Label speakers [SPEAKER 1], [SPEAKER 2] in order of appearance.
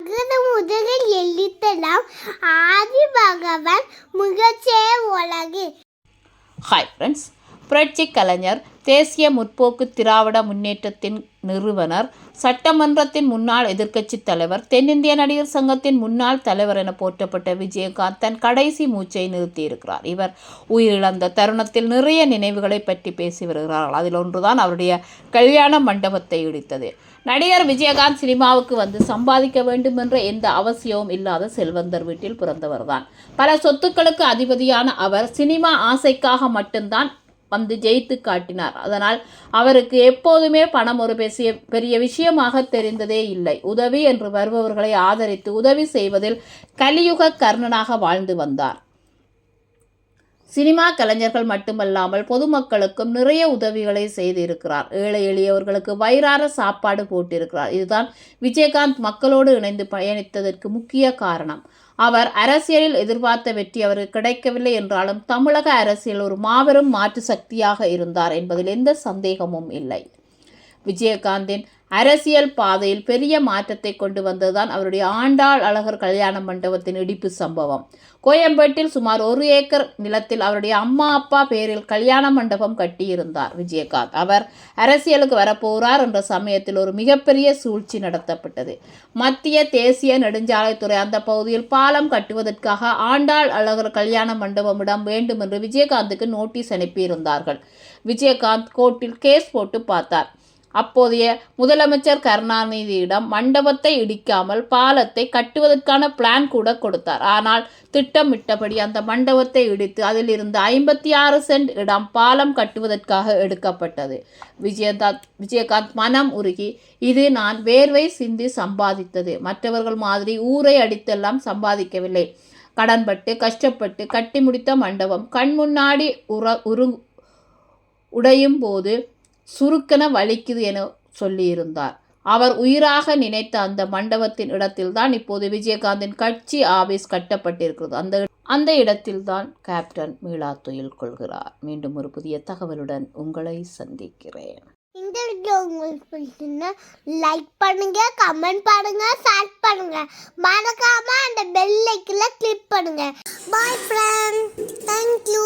[SPEAKER 1] அகர முதலில் எழுத்தலாம் ஆதி பகவன் முகச்சே உலகு
[SPEAKER 2] ஹாய் ஃப்ரெண்ட்ஸ் புரட்சி கலைஞர் தேசிய முற்போக்கு திராவிட முன்னேற்றத்தின் நிறுவனர் சட்டமன்றத்தின் முன்னாள் எதிர்க்கட்சித் தலைவர் தென்னிந்திய நடிகர் சங்கத்தின் முன்னாள் தலைவர் என போற்றப்பட்ட விஜயகாந்த் தன் கடைசி மூச்சை நிறுத்தியிருக்கிறார். இவர் உயிரிழந்த தருணத்தில் நிறைய நினைவுகளை பற்றி பேசி வருகிறார்கள். அதில் ஒன்றுதான் அவருடைய கல்யாண மண்டபத்தை இடித்தது. நடிகர் விஜயகாந்த் சினிமாவுக்கு வந்து சம்பாதிக்க வேண்டும் என்ற எந்த அவசியமும் இல்லாத செல்வந்தர் வீட்டில் பிறந்தவர்தான். பல சொத்துக்களுக்கு அதிபதியான அவர் சினிமா ஆசைக்காக மட்டும்தான் வந்து ஜெயித்து காட்டினார். அதனால் அவருக்கு எப்போதுமே பணம் ஒரு பெரிய பெரிய விஷயமாக தெரிந்ததே இல்லை. உதவி என்று வருபவர்களை ஆதரித்து உதவி செய்வதில் கலியுக கர்ணனாக வாழ்ந்து வந்தார். சினிமா கலைஞர்கள் மட்டுமல்லாமல் பொதுமக்களுக்கும் நிறைய உதவிகளை செய்திருக்கிறார். ஏழை எளியவர்களுக்கு வயிறார சாப்பாடு போட்டிருக்கிறார். இதுதான் விஜயகாந்த் மக்களோடு இணைந்து பயணித்ததற்கு முக்கிய காரணம். அவர் அரசியலில் எதிர்பார்த்த வெற்றி அவருக்கு கிடைக்கவில்லை என்றாலும் தமிழக அரசியல் ஒரு மாபெரும் மாற்று சக்தியாக இருந்தார் என்பதில் எந்த சந்தேகமும் இல்லை. விஜயகாந்தின் அரசியல் பாதையில் பெரிய மாற்றத்தை கொண்டு வந்ததுதான் அவருடைய ஆண்டாள் அழகர் கல்யாண மண்டபத்தின் இடிப்பு சம்பவம். கோயம்பேட்டில் சுமார் ஒரு ஏக்கர் நிலத்தில் அவருடைய அம்மா அப்பா பேரில் கல்யாண மண்டபம் கட்டியிருந்தார் விஜயகாந்த். அவர் அரசியலுக்கு வரப்போகிறார் என்ற சமயத்தில் ஒரு மிகப்பெரிய சூழ்ச்சி நடத்தப்பட்டது. மத்திய தேசிய நெடுஞ்சாலைத்துறை அந்த பகுதியில் பாலம் கட்டுவதற்காக ஆண்டாள் அழகர் கல்யாண மண்டபம் இடம் வேண்டும் என்று விஜயகாந்துக்கு நோட்டீஸ் அனுப்பியிருந்தார்கள். விஜயகாந்த் கோர்ட்டில் கேஸ் போட்டு பார்த்தார். அப்போதைய முதலமைச்சர் கருணாநிதியிடம் மண்டபத்தை இடிக்காமல் பாலத்தை கட்டுவதற்கான பிளான் கூட கொடுத்தார். ஆனால் திட்டமிட்டபடி அந்த மண்டபத்தை இடித்து அதில் இருந்து ஐம்பத்தி ஆறு சென்ட் இடம் பாலம் கட்டுவதற்காக எடுக்கப்பட்டது. விஜயகாந்த் விஜயகாந்த் மனம் உருகி இது நான் வேர்வை சிந்தி சம்பாதித்தது. மற்றவர்கள் மாதிரி ஊரை அடித்தெல்லாம் சம்பாதிக்கவில்லை. கடன்பட்டு கஷ்டப்பட்டு கட்டி முடித்த மண்டபம் கண் முன்னாடி உற உரு உடையும் போது சுருக்கென வலிக்குது என சொல்லியிருந்தார். அவர் உயிராக நினைத்த அந்த மண்டபத்தின் இடத்தில்தான் இப்போது விஜயகாந்தின் கட்சி ஆபீஸ் கட்டப்பட்டிருக்கிறது. அந்த அந்த இடத்தில்தான் கேப்டன் மீளா துயில் கொள்கிறார். மீண்டும் ஒரு புதிய தகவலுடன் உங்களை சந்திக்கிறேன்.
[SPEAKER 1] இந்த வீடியோ உங்களுக்கு பிடிச்சிருந்தா லைக் பண்ணுங்க கமெண்ட் பண்ணுங்க ஷேர் பண்ணுங்க. மறக்காம அந்த பெல் ஐக்கன்ல கிளிக் பண்ணுங்க. பாய் ஃப்ரெண்ட் தேங்க்யூ